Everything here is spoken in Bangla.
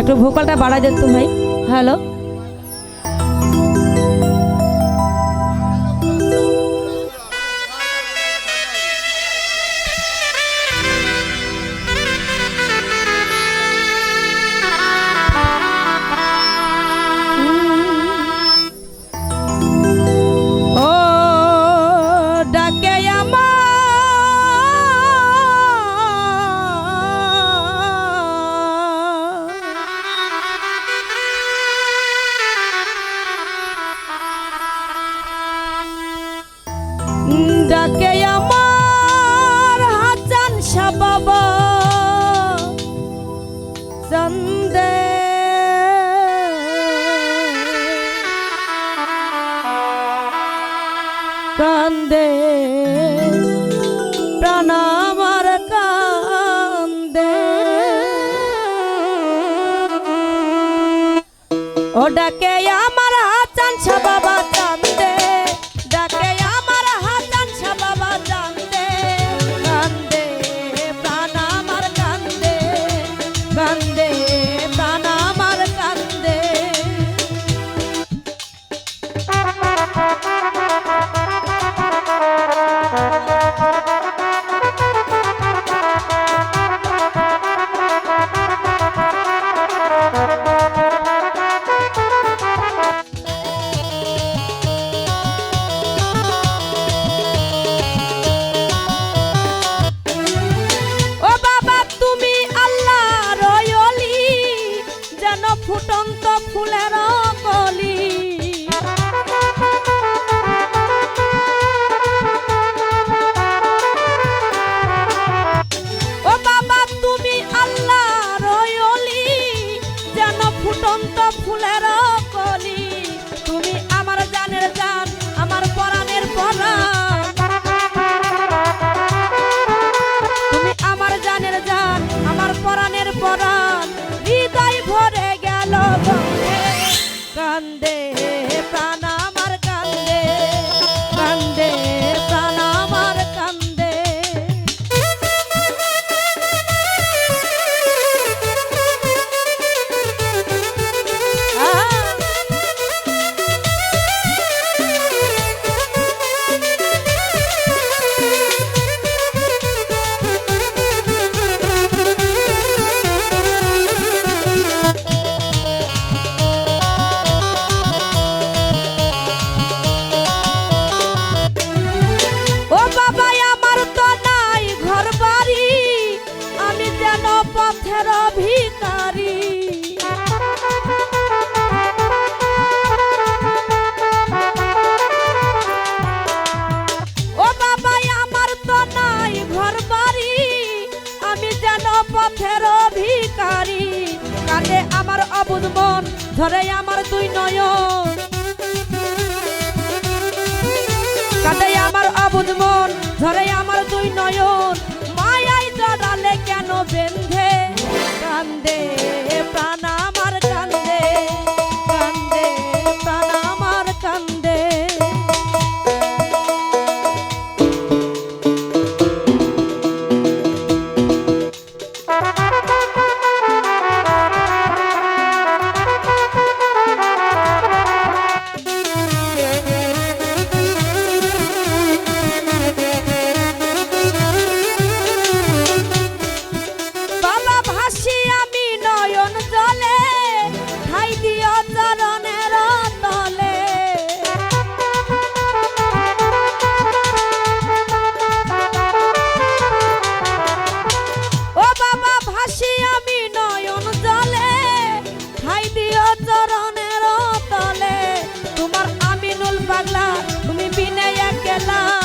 একটু ভোকালটা বাড়া যেত ভাই হ্যালো? থাকে আমার হাজান শাহ বাবা চন্দে। কান্দে। প্রাণামার কান্দে। ও ডাকে আমার হাসান বাবা অনন্ত ফুলের কলি। grande. ধরে আমার দুই নয়ন। কাটে আমার অবুধ মন ধরে প্রিয় চরণের তলে তোমার আমিনুল পাগলা তুমি বিনয় একলা